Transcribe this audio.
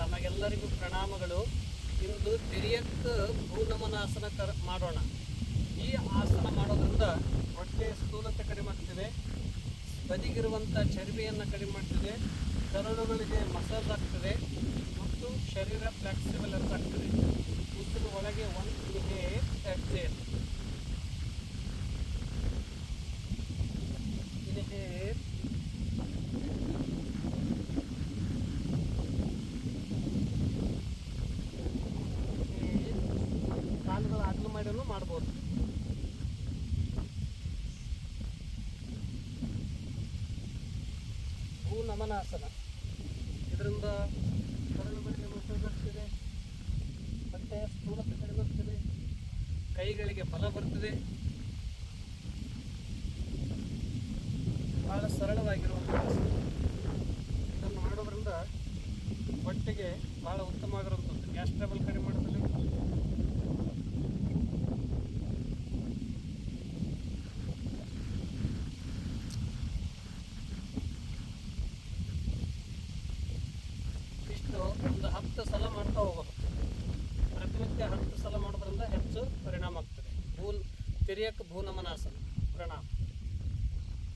ತಮಗೆಲ್ಲರಿಗೂ ಪ್ರಣಾಮಗಳು. ಇಂದು ತಿರಿಯಕ್ಕ ಭೂನಮನಾಸನ ಕರ್ ಮಾಡೋಣ. ಈ ಆಸನ ಮಾಡೋದ್ರಿಂದ ಹೊಟ್ಟೆ ಸ್ಥೂಲತೆ ಕಡಿಮೆ ಆಗ್ತಿದೆ. ಬದಿಗಿರುವಂಥ ಚರ್ಮಿಯನ್ನು ಕಡಿಮೆ ಮಾಡ್ತಿದೆ. ಕರಳುಗಳಿಗೆ ಮಸಾಜ್ ಆಗ್ತದೆ. ಮತ್ತು ಶರೀರ ಫ್ಲೆಕ್ಸಿಬಲ್ ಆಗ್ತದೆ. ಉಸಿರು ಒಳಗೆ ಮಾಡಿನೂ ಮಾಡ್ಬೋದು. ಭೂ ನಮನಾಸನ ಇದರಿಂದ ಕರಳುಗಳಿಗೆ ಮಸಾಜ್ ಆಗ್ತದೆ ಮತ್ತೆ ಸ್ಥೂಲತೆ ಕಡಿಮೆ ಆಗ್ತದೆ ಕೈಗಳಿಗೆ ಬಲ ಬರ್ತದೆ. ಬಹಳ ಸರಳವಾಗಿರುವಂಥ ಇದನ್ನು ಮಾಡೋದ್ರಿಂದ ಹೊಟ್ಟೆಗೆ ಬಹಳ ಉತ್ತಮವಾಗಿರುವಂಥದ್ದು ಗ್ಯಾಸ್ ಟ್ರಬಲ್ ಕಡಿಮೆ పెరియక్ భూనమనాసన్ ప్రణామ్.